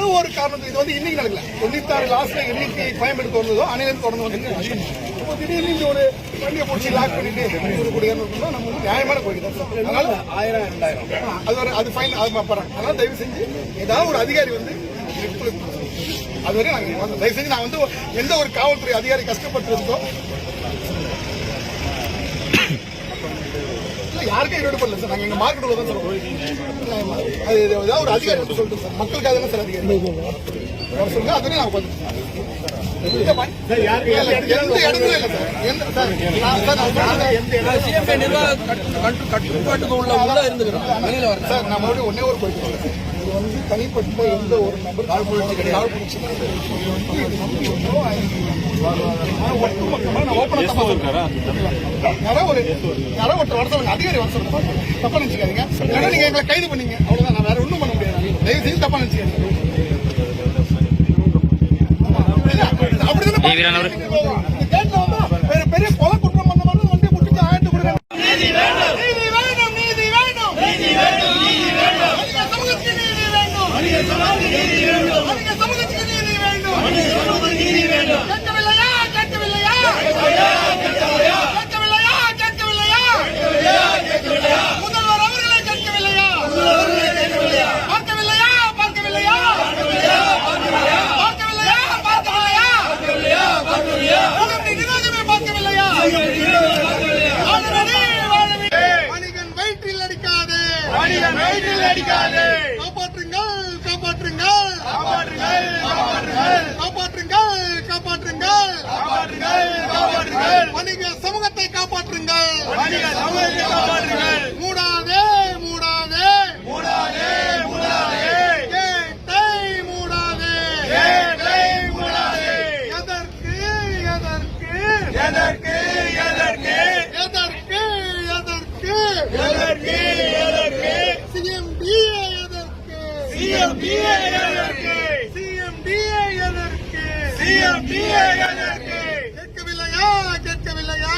அது ஒரு காரணம் இது வந்து இன்னைக்கு நடக்கல. தொண்ணூத்தாறு லாஸ்ட்ல என்னைக்கு கோயம்பேடு திறந்ததோ அணையிலிருந்து தொடர்ந்து வந்து இப்போ திடீர்னு இந்த ஒரு வண்டியை பிடிச்சி லாக் பண்ணிட்டு அப்படின்னா நம்ம வந்து நியாயமான கோரிக்கை தான். அதனால ஆயிரம் ரெண்டாயிரம் அது ஒரு அது ஃபைன் அது போறாங்க அதனால தயவு செஞ்சு ஏதாவது ஒரு அதிகாரி வந்து அது வரையும் நாங்கள் தயவு செஞ்சு நான் வந்து எந்த ஒரு காவல்துறை அதிகாரி கஷ்டப்பட்டு இல்ல, யாருக்கும் ஈரோடு பண்ணல சார் நாங்கள் எங்கள் மார்க்கெட் உள்ள அது ஏதாவது ஒரு அதிகாரி வந்து சொல்லிட்டு சார் மக்களுக்காக தானே சார் அதிகாரி அவர் சொல்லுங்க அதுவே நான் கட்டுப்பாட்டுக்கு உள்ள உள்ள இருந்துக்கிறோம் சார் நான் மறுபடியும் ஒன்னே போயிட்டு இது வந்து தனிப்பட்ட எந்த ஒரு நபர் கால் பொழிச்சு கிடையாது. அதிகாரி வர சொல்லுங்க தப்பா நீங்க எங்களை கைது பண்ணீங்க அவ்வளவுதான் நான் வேற ஒண்ணும் பண்ண முடியாது தயவு செஞ்சு தப்பா நினைச்சுக்காதீங்க వేడికాలే சிஎம்டிஏ எதற்கு சிஎம்டிஏ எதற்கு சிஎம்டிஏ எதற்கு கேட்கவில்லையா கேட்கவில்லையா